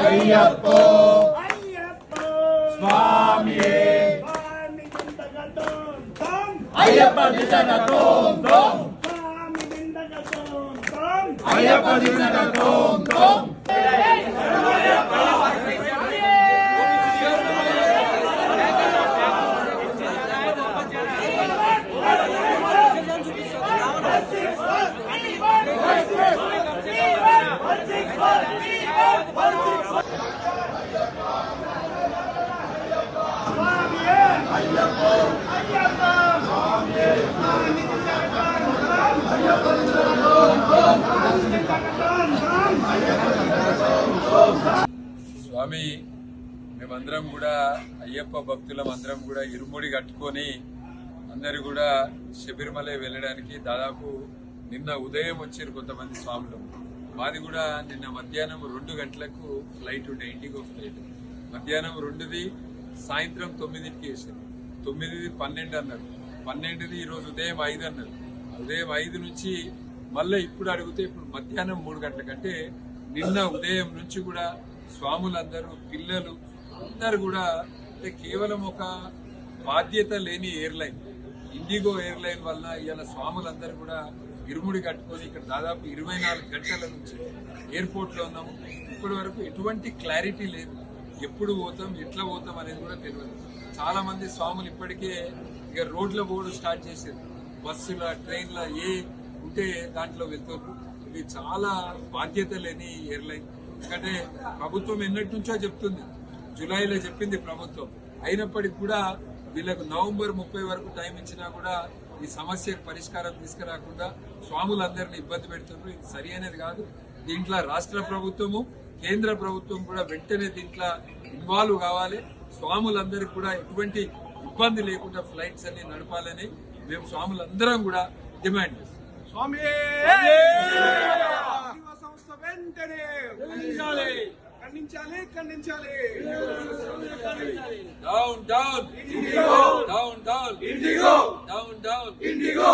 అయ్యప్పో అయ్యప్పో స్వామియే స్వామి దిండగటోం తం అయ్యప్ప దిశన తోం తోం స్వామి మేమందరం కూడా అయ్యప్ప భక్తులం అందరం కూడా ఇరుముడి కట్టుకొని అందరు కూడా శబరిమల వెళ్ళడానికి దాదాపు నిన్న ఉదయం వచ్చారు కొంతమంది స్వాములు. మాది కూడా నిన్న మధ్యాహ్నం రెండు గంటలకు ఫ్లైట్ ఉండే ఇండిగో ఫ్లైట్ మధ్యాహ్నం రెండుది సాయంత్రం తొమ్మిదింటికి వేసారు. తొమ్మిదిది పన్నెండు అన్నారు. పన్నెండుది ఈరోజు ఉదయం ఐదు అన్నారు. ఉదయం ఐదు నుంచి మళ్ళీ ఇప్పుడు అడిగితే ఇప్పుడు మధ్యాహ్నం మూడు గంటలకంటే నిన్న ఉదయం నుంచి కూడా స్వాములందరూ పిల్లలు అందరు కూడా అంటే కేవలం ఒక బాధ్యత లేని ఎయిర్లైన్ ఇండిగో ఎయిర్లైన్ వల్ల ఇవాళ స్వాములందరూ కూడా ఇరుముడి కట్టుకొని ఇక్కడ దాదాపు ఇరవై నాలుగు గంటల నుంచి ఎయిర్పోర్ట్లో ఉన్నాము. ఇప్పటి వరకు ఎటువంటి క్లారిటీ లేదు. ఎప్పుడు పోతాం ఎట్లా పోతాం అనేది కూడా తెలియదు. చాలామంది స్వాములు ఇప్పటికే ఇక రోడ్ల పోవడం స్టార్ట్ చేశారు. బస్సుల ట్రైన్ల ఏ ఉంటే దాంట్లో వెళ్తారు. ఇది చాలా బాధ్యత లేని ఎయిర్లైన్ ఎందుకంటే ప్రభుత్వం ఎన్నటి నుంచో చెప్తుంది. జూలైలో చెప్పింది ప్రభుత్వం. అయినప్పటికీ కూడా వీళ్ళకు నవంబర్ ముప్పై వరకు టైం ఇచ్చినా కూడా ఈ సమస్యకు పరిష్కారం తీసుకురాకుండా స్వాములందరినీ ఇబ్బంది పెడుతున్నారు ఇది సరి అనేది కాదు. దీంట్లో రాష్ట్ర ప్రభుత్వము కేంద్ర ప్రభుత్వం కూడా వెంటనే దీంట్లో ఇన్వాల్వ్ కావాలి. స్వాములందరికీ కూడా ఎటువంటి ఇబ్బంది లేకుండా ఫ్లైట్స్ అన్ని నడపాలని మేము స్వాములందరం కూడా డిమాండ్ చేస్తాం స్వామి! సంస్థ వెంటనే ఖండించాలి ఖండించాలి ఖండించాలి down down down down IndiGo down down IndiGo